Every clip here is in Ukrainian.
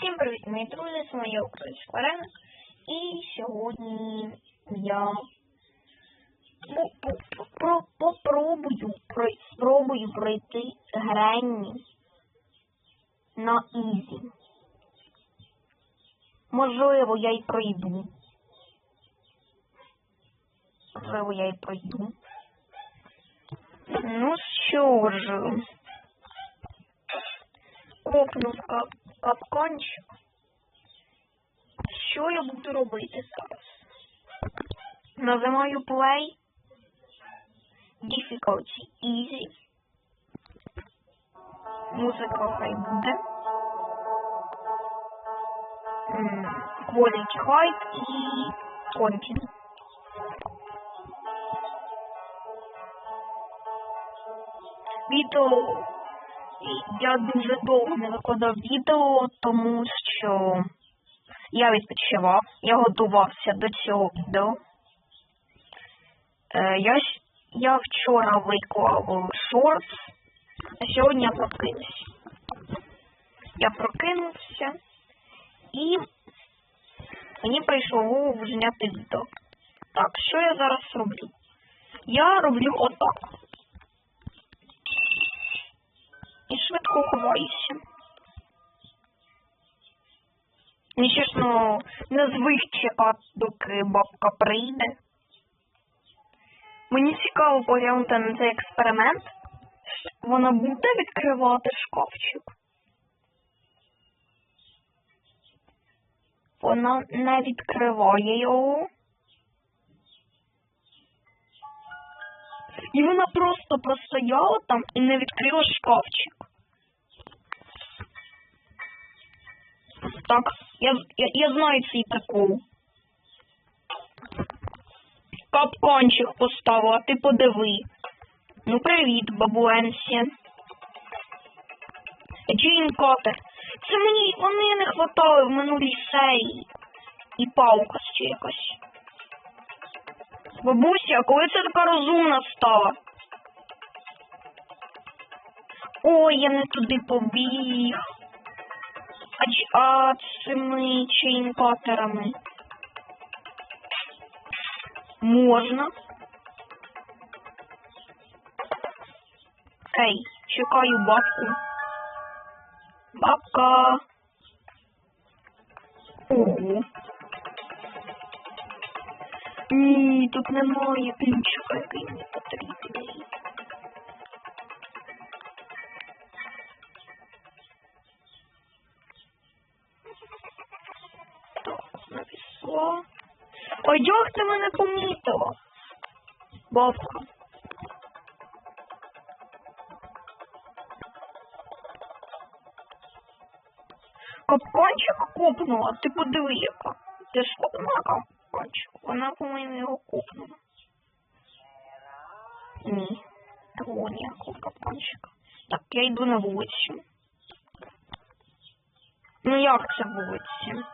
Всім привіт, мої друзі, з моя українська арена. І сьогодні я ну, по- по- попробую, спробую пройти Гренні на Ізі. Можливо, я й пройду. Можливо, я й пройду. Ну що ж, копнув кап капканчик. Що я буду робити зараз? Нажимаю play. Difficulty easy. Музика хай буде. Quality high і continue. Відео я дуже довго не викладав відео, тому що я відпочивав, я готувався до цього відео. Е, я, я вчора виклав шортс, а сьогодні я прокинувся. Я прокинувся і мені прийшло голову зняти відео. Так, що я зараз роблю? Я роблю отак. І швидко ховаюся. Мені чесно, не звик чекати, доки бабка прийде. Мені цікаво поглянути на цей експеримент. Вона буде відкривати шкафчик. Вона не відкриває його. І вона просто простояла там і не відкрила шкафчик. Так, я, я, я знаю цей прикол. Капканчик поставила, ти подиви. Ну, привіт, бабуенсі. Джейн Коттер. Це мені вони не хватали в минулій серії. І палка ще якась. Бабуся, коли це така розумна стала? Ой, я не туди побіг. А, ч- а цими чейнкатерами можна? Ей, чекаю бабку. Бабка. Ого. Ні, тут немає ключика, який мені потрібний. Так, навісло. Ой, як ти мене помітила? Бабка. Капканчик купнула, ти подиви яка. Ти ж купнула капканчик? Вона, по-моєму, його купнула. Ні. Того ніякого капканчика. Так, я йду на вулицю. Ну як це вулиці?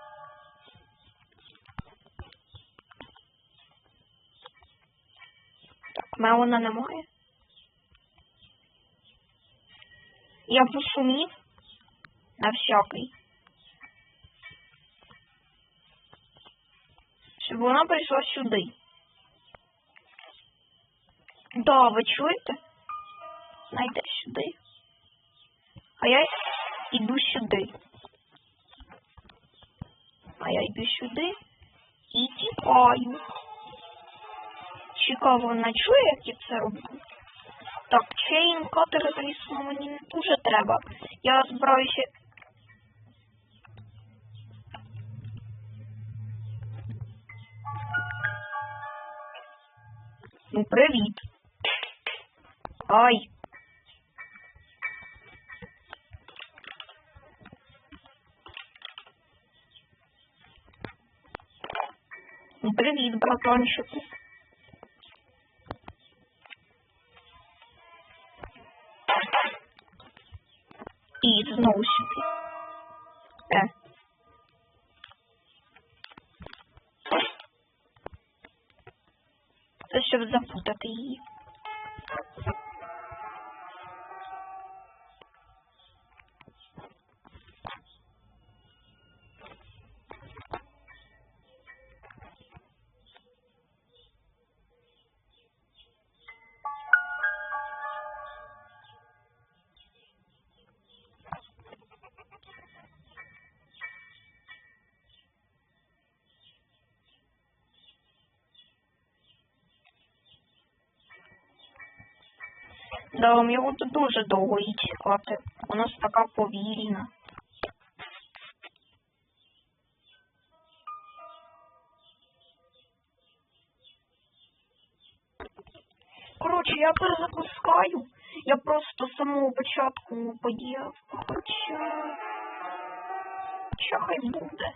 Так, Мелона немає. Я пошумів на всякий. Вона прийшла сюди. Да, ви чуєте? Знайде сюди. А я йду сюди. А я йду сюди і тікаю. Цікаво, вона чує, як я це роблю? Так, чейн катер, звісно, мені не дуже треба. Я збираюся. Ну, привіт. Ай. Ну, привіт, братанчику. І знову сюди. Е. Це щоб запутати її. Да, його тут дуже довго її чекати. Вона ж така повільна. Коротше, я перезапускаю. Я просто з самого початку подіяв. Хоча. Хоча хай буде.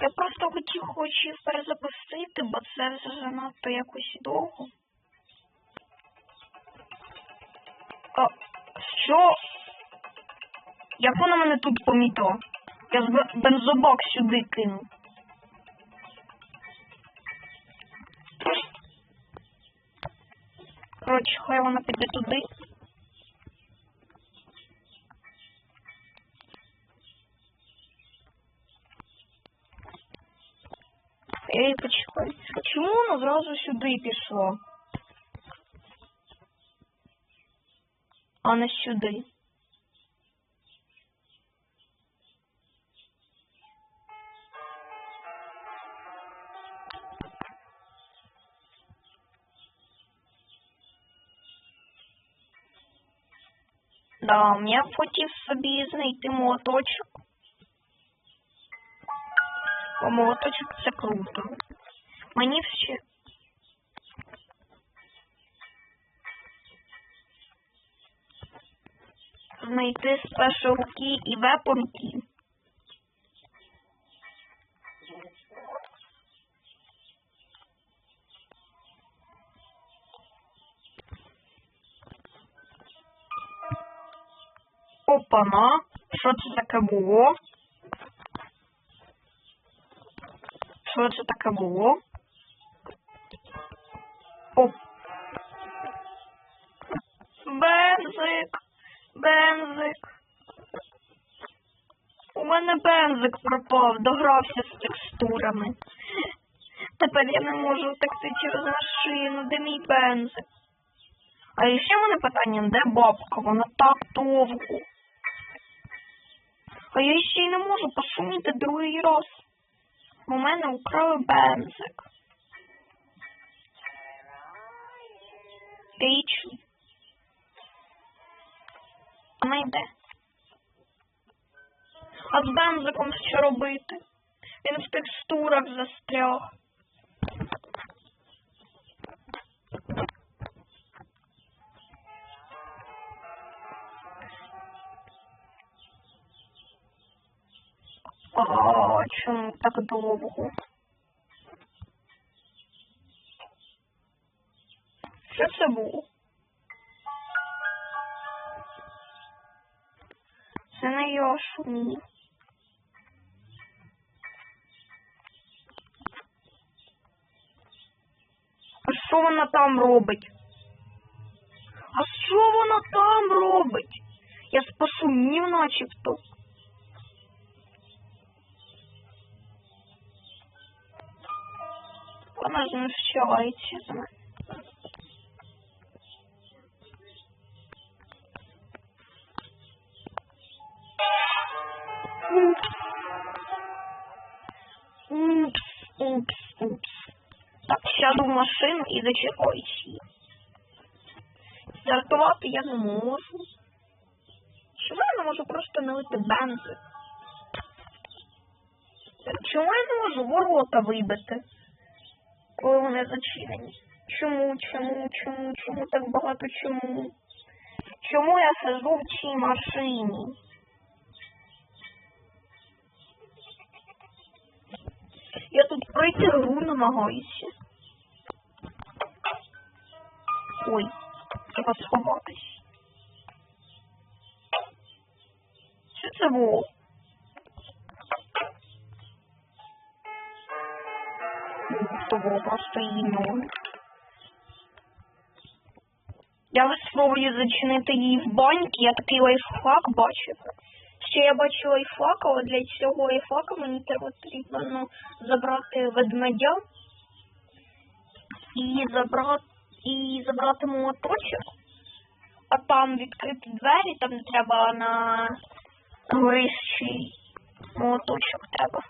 Я просто хотів хотів перезапустити, бо це вже занадто якось довго. А, що? Як вона мене тут помітила? Я з бензобак сюди кинув. Коротше, хай вона піде туди. Я її почекаю. Чому вона зразу сюди пішла? А не сюди. Да, я б хотів собі знайти молоточок. Бо молоточок це круто. Мені ще. Знайти спешл кі і вепон кі. Опана. Що це таке було? Що це таке було? Оп. Бензик. Бензик. У мене бензик пропав, догрався з текстурами. Тепер я не можу втекти через машину, де мій бензик. А ще мене питання, де бабка? Вона так довго. А я ще й не можу пошуміти другий раз. У мене украли бензик. Річ. Вона йде. А з бензиком що робити? Він в текстурах застряг. А, чому так довго? Що це було? Це не я шумів. А що вона там робить? А що вона там робить? Я ж пошумів начебто. Вона ж не вчається Так, сяду в машину і зачекаюсь її. Стартувати я не можу. Чому я не можу просто налити бензик? Чому я не можу ворота вибити? Коли вони зачинені? Чому, чому, чому, чому так багато чому? Чому я сижу в цій машині? Пройти гру намагаюся. Ой, треба сховатись. Що це було? Було просто її ноги. Я спробую зачинити її в баньки, я такий лайфхак бачив. Ще я бачу лайфхак, але для цього лайфхака мені треба потрібно забрати ведмедя і забрати і забрати молоточок, а там відкрити двері, там треба на горищий молоточок треба.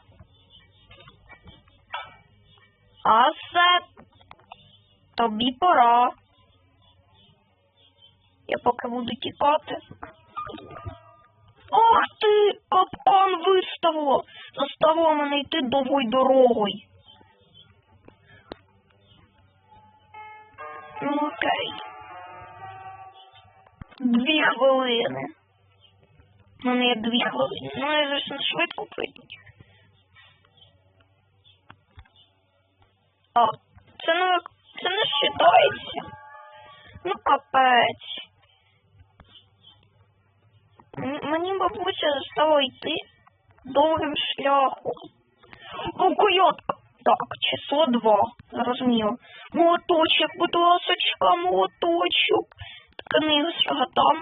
А все тобі пора. Я поки буду тікати. Ах ти! Капкан виставило! Заставило мене йти довгою дорогою. Ну окей. Дві хвилини. У мене дві хвилини. Ну, я звісно, швидко прийдуть. А, це не, це не вважається. Ну, капець. Мені бабуся заставила йти довгим шляхом. Окойотка. Так, число два. Зрозуміло. Молоточок, будь ласочка, молоточок. Книга там.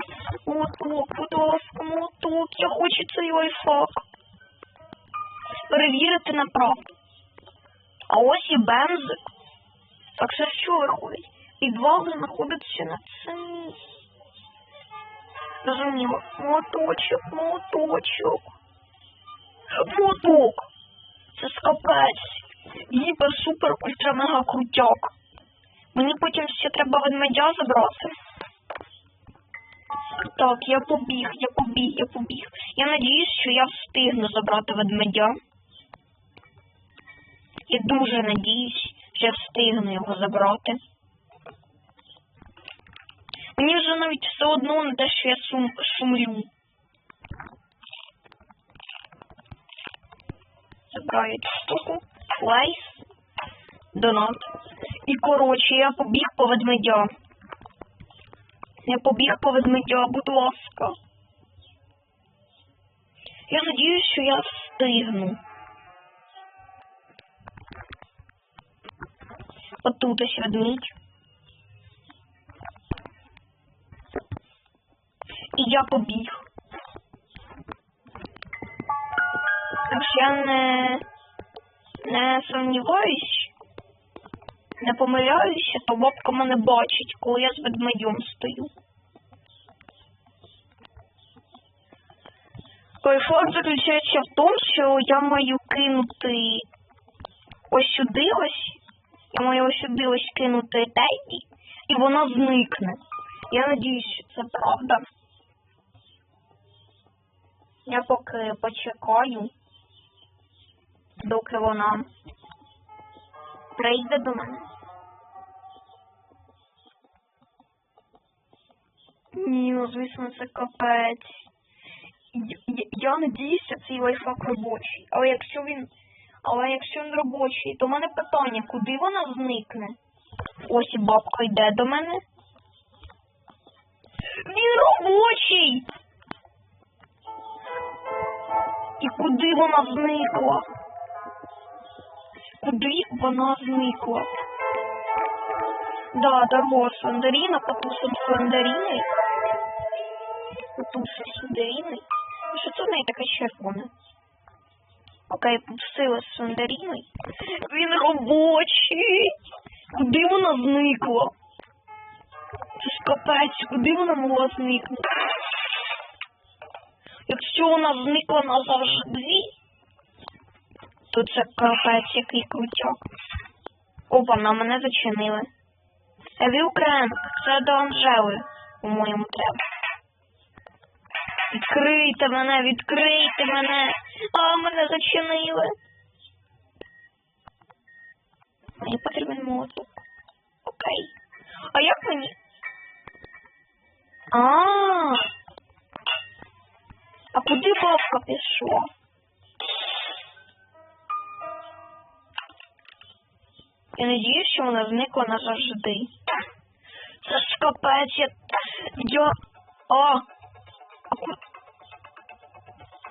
Молоток, будь ласка, молоток. Я хочу цей лайфхак. Перевірити на правду. А ось і бензик. Так що виходить? Підвал знаходиться на цьому. Зрозуміло. Моточок, моточок. Моток. Це скапець. Гіпер, супер, ультра мега крутяк. Мені потім ще треба ведмедя забрати. Так, я побіг, я побіг, я побіг. Я надіюсь, що я встигну забрати ведмедя. Я дуже надіюсь, що я встигну його забрати. Мені вже навіть все одно на те, що я сум, шумлю. Забираю цю штуку. Лайс. Донат. І коротше, я побіг по ведмедя. Я побіг по ведмедя, будь ласка. Я надіюсь, що я встигну. Отут ось ведмідь. І я побіг. Якщо я не, не сумніваюсь, не помиляюся, то бабка мене бачить, коли я з ведмедем стою. Кайфак заключається в тому, що я маю кинути ось сюди ось. Я маю ось сюди ось кинути Тейді, і вона зникне. Я надіюсь, що це правда. Я поки почекаю, доки вона прийде до мене. Ні, ну звісно, це капець. Я, я, надіюся, цей лайфхак робочий. Але якщо він. Але якщо він робочий, то в мене питання, куди вона зникне? Ось і бабка йде до мене. Він робочий! Вона зникла? Куди вона зникла? Да, дорога Сандаріна, потуса Сандаріни. Потуса Сандаріни. Що це в неї таке червоне? Окей, пустила з Сандаріни. Він робочий. Куди вона зникла? Це ж капець, куди вона могла зникнути? Якщо вона зникла назавжди, то це капець який крутяк. Опа, на мене зачинили. Еві Українк, це до Анжели, по-моєму, треба. Відкрийте мене, відкрийте мене. А, мене зачинили. Мені потрібен молоток. Окей. А як мені? А. А куди бабка пішла? Я надіюсь, що вона зникла назавжди. Це ж капець, я... я... Ку...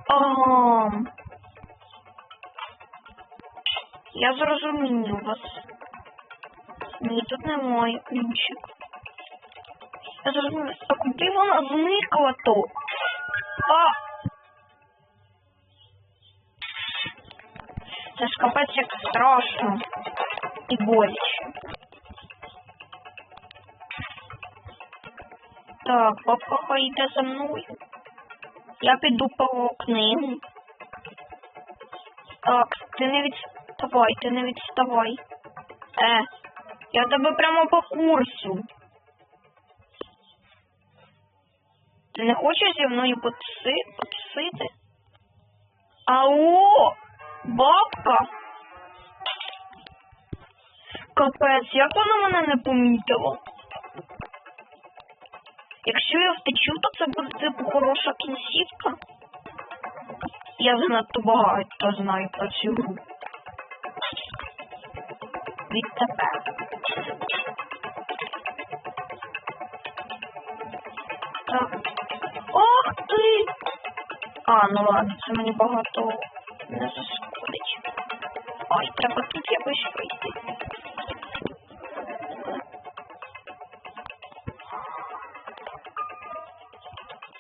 А! Я зрозумів вас. Ні, тут немає ключик. Я зрозумів. А куди вона зникла то? А! Це ж капець як страшно і боляче. Так, папа хай йде за мною. Я піду по книгу. Так, ти не відставай, ти не відставай. Е, я тебе прямо по курсу. Ти не хочеш зі мною потуси, потусити? Ау! Бабка! Капець, як вона мене не помітила? Якщо я втечу, то це буде типу хороша кінцівка. Я занадто багато знаю про цю гру. Відтепер. Так. Ох ти! А, ну ладно, це мені багато не заскорить. Ой, треба тут якось вийти.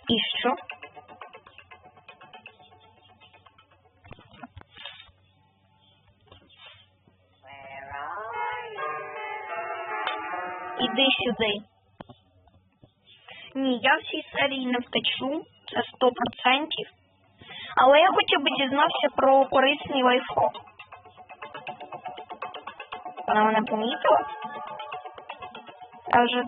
І що? Іди сюди. Ні, я в цій серії не втечу, це сто процентів. Але я хоча б дізнався про корисний лайфхак. Вона мене помітила? Я вже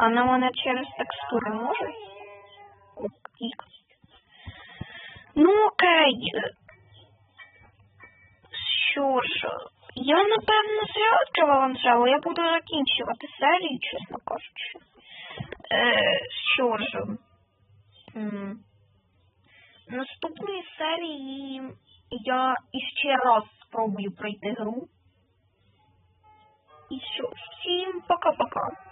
тут. А на через текстури може? Ну окей. Що ж, я напевно зря відкривала антрелу, я буду закінчувати серію, чесно кажучи. Е, що ж, м, наступної серії я іще раз спробую пройти гру. І що всім пока-пока.